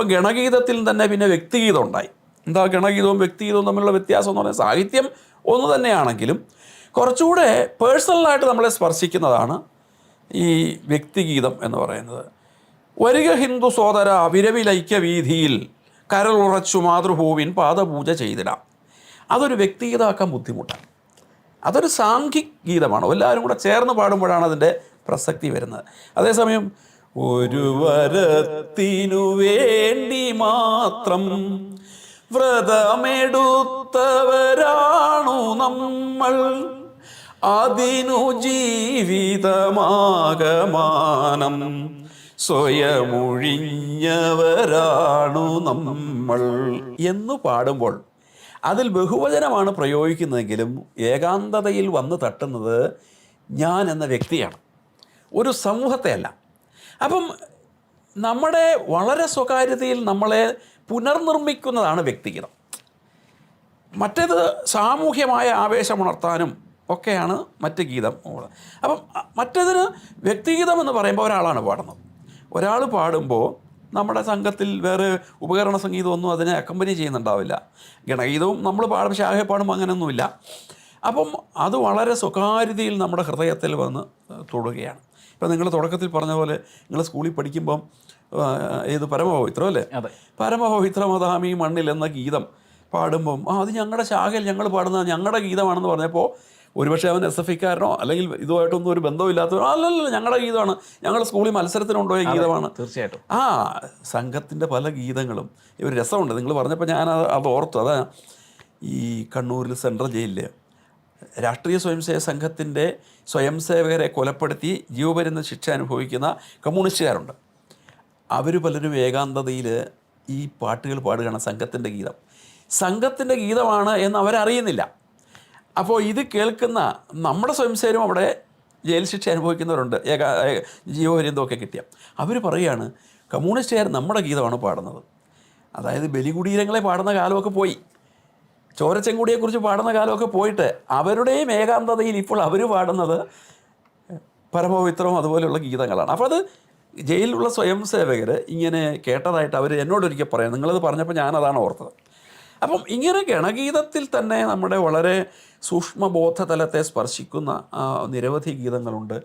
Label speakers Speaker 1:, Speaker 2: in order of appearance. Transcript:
Speaker 1: ഇപ്പം ഗണഗീതത്തിൽ തന്നെ പിന്നെ വ്യക്തിഗീതം ഉണ്ടായി. എന്താ ഗണഗീതവും വ്യക്തിഗീതവും തമ്മിലുള്ള വ്യത്യാസം എന്ന് പറഞ്ഞാൽ സാഹിത്യം ഒന്ന് തന്നെയാണെങ്കിലും കുറച്ചുകൂടെ പേഴ്സണലായിട്ട് നമ്മളെ സ്പർശിക്കുന്നതാണ് ഈ വ്യക്തിഗീതം എന്ന് പറയുന്നത്. വരിക ഹിന്ദു സോദര വിരവിലൈക്യ വീതിയിൽ കരളുറച്ചു മാതൃഭൂവിൻ പാദപൂജ ചെയ്തിടാം. അതൊരു വ്യക്തിഗീതമാക്കാൻ ബുദ്ധിമുട്ടാണ്. അതൊരു സാംഘിക് ഗീതമാണ്. എല്ലാവരും കൂടെ ചേർന്ന് പാടുമ്പോഴാണ് അതിന്റെ പ്രസക്തി വരുന്നത്. അതേസമയം ഒരു വരത്തിനു വേണ്ടി മാത്രം വ്രതമെടുത്തവരാണു നമ്മൾ. അതിനു ജീവിതമാകമാനം സ്വയമൊഴിഞ്ഞവരാണു നമ്മൾ എന്ന് പാടുമ്പോൾ അതിൽ ബഹുവചനമാണ് പ്രയോഗിക്കുന്നതെങ്കിലും ഏകാന്തതയിൽ വന്ന് തട്ടുന്നത് ഞാൻ എന്ന വ്യക്തിയാണ്. ഒരു സമൂഹത്തെ അല്ല അപ്പം നമ്മുടെ വളരെ സ്വകാര്യതയിൽ നമ്മളെ പുനർനിർമ്മിക്കുന്നതാണ് വ്യക്തിഗതം. മറ്റേത് സാമൂഹ്യമായ ആവേശമുണർത്താനും ഒക്കെയാണ് മറ്റ് ഗീതം അപ്പം മറ്റേതിന് വ്യക്തിഗീതം എന്ന് പറയുമ്പോൾ ഒരാളാണ് പാടുന്നത്. ഒരാൾ പാടുമ്പോൾ നമ്മുടെ സംഘത്തിൽ വേറെ ഉപകരണ സംഗീതമൊന്നും അതിനെ അക്കമ്പനി ചെയ്യുന്നുണ്ടാവില്ല. ഗണഗീതവും നമ്മൾ പാടും ശാഖയെ പാടുമ്പോൾ അങ്ങനെയൊന്നുമില്ല. അപ്പം അത് വളരെ സ്വകാര്യതയിൽ നമ്മുടെ ഹൃദയത്തിൽ വന്ന് തൊടുകയാണ്. ഇപ്പം നിങ്ങൾ തുടക്കത്തിൽ പറഞ്ഞ പോലെ നിങ്ങൾ സ്കൂളിൽ പഠിക്കുമ്പം ഏത് പരമപവിത്രം അല്ലേ. പരമപവിത്രമതാമി മണ്ണിൽ എന്ന ഗീതം പാടുമ്പം ആ അത് ഞങ്ങളുടെ ശാഖയിൽ ഞങ്ങൾ പാടുന്ന ഞങ്ങളുടെ ഗീതമാണെന്ന് പറഞ്ഞപ്പോൾ ഒരുപക്ഷെ അവൻ എസ് എഫ് ഇക്കാരനോ അല്ലെങ്കിൽ ഇതുമായിട്ടൊന്നും ഒരു ബന്ധമില്ലാത്തവരോ അല്ലല്ലോ ഞങ്ങളുടെ ഗീതമാണ്. ഞങ്ങൾ സ്കൂളിൽ മത്സരത്തിനുണ്ടോയ ഗീതമാണ്?
Speaker 2: തീർച്ചയായിട്ടും.
Speaker 1: ആ സംഘത്തിന്റെ പല ഗീതങ്ങളും ഇവർ രസമുണ്ട്. നിങ്ങൾ പറഞ്ഞപ്പോൾ ഞാൻ അത് ഓർത്തു. അതാ ഈ കണ്ണൂരിൽ സെൻട്രൽ ജയിലിൽ രാഷ്ട്രീയ സ്വയംസേവക സംഘത്തിന്റെ സ്വയംസേവകരെ കൊലപ്പെടുത്തി ജീവപര്യന്ത ശിക്ഷ അനുഭവിക്കുന്ന കമ്മ്യൂണിസ്റ്റുകാരുണ്ട്. അവർ പലരും ഏകാന്തതയിൽ ഈ പാട്ടുകൾ പാടുകയാണ് സംഘത്തിന്റെ ഗീതം. സംഘത്തിന്റെ ഗീതമാണ് എന്ന് അവരറിയുന്നില്ല. അപ്പോൾ ഇത് കേൾക്കുന്ന നമ്മുടെ സ്വയംസേവരും അവിടെ ജയിൽ ശിക്ഷ അനുഭവിക്കുന്നവരുണ്ട്. ഏക- ജീവപര്യന്തമൊക്കെ കിട്ടിയ. അവർ പറയുകയാണ് കമ്മ്യൂണിസ്റ്റുകാർ നമ്മുടെ ഗീതമാണ് പാടുന്നത്. അതായത് ബലികുടീരങ്ങളെ പാടുന്ന കാലമൊക്കെ പോയി. ചോരച്ചെങ്കുടിയെക്കുറിച്ച് പാടുന്ന കാലമൊക്കെ പോയിട്ട് അവരുടെയും ഏകാന്തതയിൽ ഇപ്പോൾ അവർ പാടുന്നത് പരമപവിത്രവും അതുപോലെയുള്ള ഗീതങ്ങളാണ്. അപ്പോൾ അത് ജയിലിലുള്ള സ്വയം സേവകർ ഇങ്ങനെ കേട്ടതായിട്ട് അവർ എന്നോടൊരിക്കൽ പറയാം. നിങ്ങളത് പറഞ്ഞപ്പോൾ ഞാനതാണ് ഓർത്തത്. അപ്പം ഇങ്ങനെ ഗണഗീതത്തിൽ തന്നെ നമ്മുടെ വളരെ സൂക്ഷ്മബോധതലത്തെ സ്പർശിക്കുന്ന നിരവധി ഗീതങ്ങളുണ്ട്.